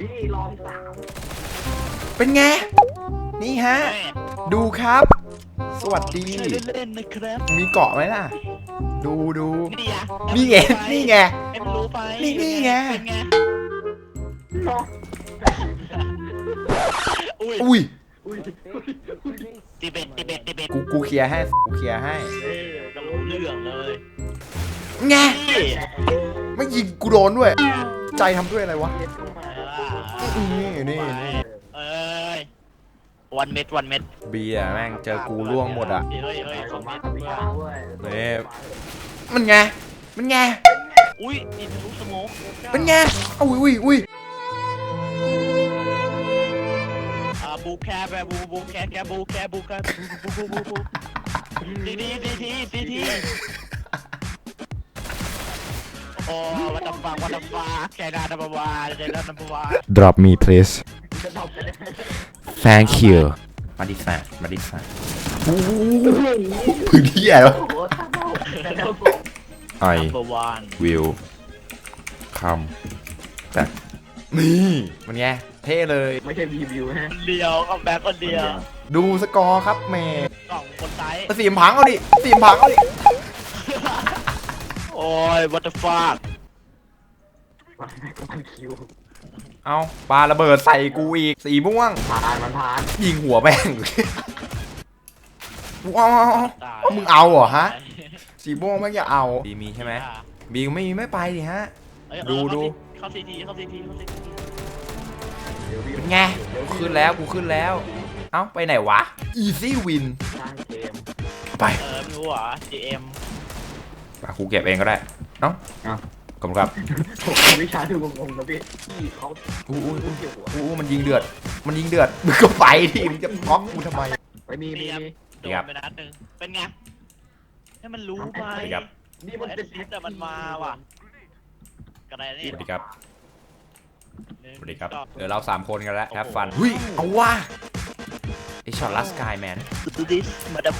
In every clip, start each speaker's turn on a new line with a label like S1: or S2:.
S1: พี่รอบสาม
S2: เป็นไง นี่ฮะ ดูครับ สวัสดี
S3: ช่วยเล่นๆนะครับ
S2: มีเกาะไหมล่ะ ดูดู
S3: นี่ไง
S2: นี่ไง นี่ไง
S3: ให้มันรู้ไป
S2: นี่นี่ไง
S3: เป็นไง
S1: รอบ
S3: อุ้ย
S2: อุ้ย
S1: อุ้ย
S3: ตีเบ็ดตีเบ็ดตีเบ็ด
S2: กู กูเคลียร์ให้ กูเคลียร์ให้
S1: เอ้ย
S3: ก็รู้เรื่องเลย
S2: ไง
S3: นี่
S2: ไม่ยิงกูโดนด้วย ใจทำด้วยอะไรวะ
S1: เย็ดเข้ามา
S2: นี่นี่นี่
S3: เอ้ยวันเม็ดวันเม็ด
S2: เบียร์แม่งเจอกูล่วงหมดอะ
S3: เฮ้ยเฮ้ย
S1: ไป
S3: ส
S1: ส
S3: อ
S1: องง
S3: เม็
S1: มา
S3: ด
S1: ตพิการด้วย
S2: นี่มันไง มันไง
S3: อุ้ยอินทะลุสโมก
S2: เป็นไงเอาอุ้ยอุ้ยอุ้ย
S3: อ่าบูแคบแบบบูบูแคบแคบบูแคบบูแคบบูบูบูบูดีดีดีทีดีทีโอ้วัตถุฟังวัตถุฟังแค่นาดับวาใจแล้วดับวา
S2: drop me please
S1: จะตอบกันได้
S2: thank you มาดิแฟนมาดิแฟนพื้นที่อะไรวะ
S1: โอ้โหถ้าเราแต่เรา
S2: I
S3: ดับวาน
S2: will come back นี่มันไงเท่เลย
S1: ไม่ใช่รีวิวฮะ
S3: คนเดียวกับแบ็คคนเดียว
S2: ดูสกอร์ครับเมย์
S3: กล่องคนไซส์
S2: สีมพังเอาดิสีมพังเอาดิ
S3: โอ้ยวัตถุฟัง
S1: มันคิว
S2: เอาปาระเบิดใส่กูอีกสีม่วง
S1: ผ่านมันผ่าน
S2: ยิงหัวแม่งว้าวมึงเอาเหรอฮะ สีม่วงไม่อยากเอาบีมีใช่ไหมบีไม่มีไม่ไปดิฮะดูดู
S3: เข้าซีทีเข้าซีทีเข้าซีที
S1: เดี๋ยวพี่
S2: เป็นไงกูขึ้นแล้วกูขึ้นแล้ว เอ้าไปไหนวะ easy win
S1: สร้างเกม
S2: ไป
S3: เออไม่รู้เหรอ GM
S2: ปกูเก็บเองก็ได้ เอ้า
S1: เอ้า
S2: ขอบคุณครับ
S1: ผมวิชาดูงงๆนะพี่พี่เขา
S2: อู้อู้อู้
S1: เกี่ยวหัว
S2: อู้มันยิงเดือด มันยิงเดือด มึงก็ไปดิมึงจะบล็อกกูทำไม
S1: ไปมีมีมี
S3: โดนไปนัดหนึ่งเป็นไงให้มันรู้ไป
S2: สวัสดีครับ
S1: นี่มันเป็น
S3: แต่มันมาว่ะกระไร
S2: ส
S3: นี่
S2: วัสดีครับ
S3: หนึ่ง
S2: สวัสดีครับ
S3: สอง
S2: เดี๋ยวเราสามคนกันแล้ว
S3: โอ้โห
S2: แฮปฟันหุ้ยเอาว่าไอช็อตลัสกายแมน
S3: ดูดิมาดับ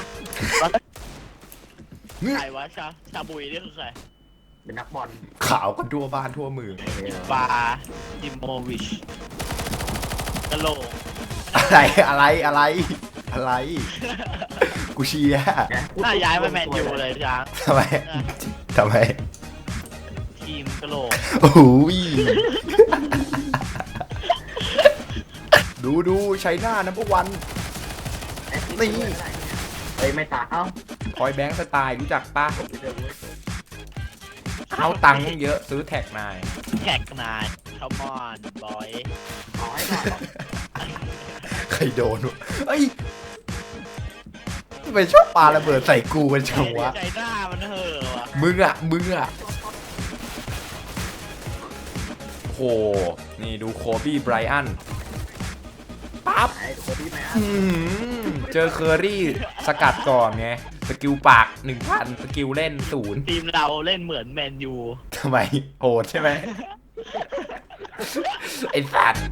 S3: ใครวะชาชาบุยนี่คือใคร
S1: เป็นนักบอล
S2: ขาวกันทั่วบ้านทั่วเมือง
S3: บาดิโมวิชกะโหลก
S2: อะไรอะไรอะไร อะไร กูเชียร์
S3: น่าย้ายไปแมนยูเลยจ้า
S2: ทำไมทำไม
S3: ทีมกะโหลก
S2: โอ้ยดูดูใช้หน้านัมเบอร์วันนี่
S1: เฮ้ยไม่ตาเอ้า
S2: คอยแบงค์สไตล์รู้จักปะ
S1: เดี๋ยวเว้ย
S2: เอาตังค์เยอะซื้อแท็กนาย
S3: แท็กนายคอมอนบอย
S1: เอาให้ก่อน
S2: ใครโดนวะเอ้ยทำไมชอบปาระเบิดใส่กูกันจังวะ
S3: ใจหน้ามันเห่อะว่ะ
S2: มึงอะ มึงอะโห นี่ดูโคบี้ไบรอันปั๊บ
S1: ไอ้ตัวพี่แม่
S2: อื้อหือ เจอเคอรี่สกัดก่อนไง สกิลปาก 1,000 สกิลเล่นศูนย์
S3: ทีมเราเล่นเหมือนแมนยู
S2: ทำไมโหดใช่ไหมไอ้สัตว์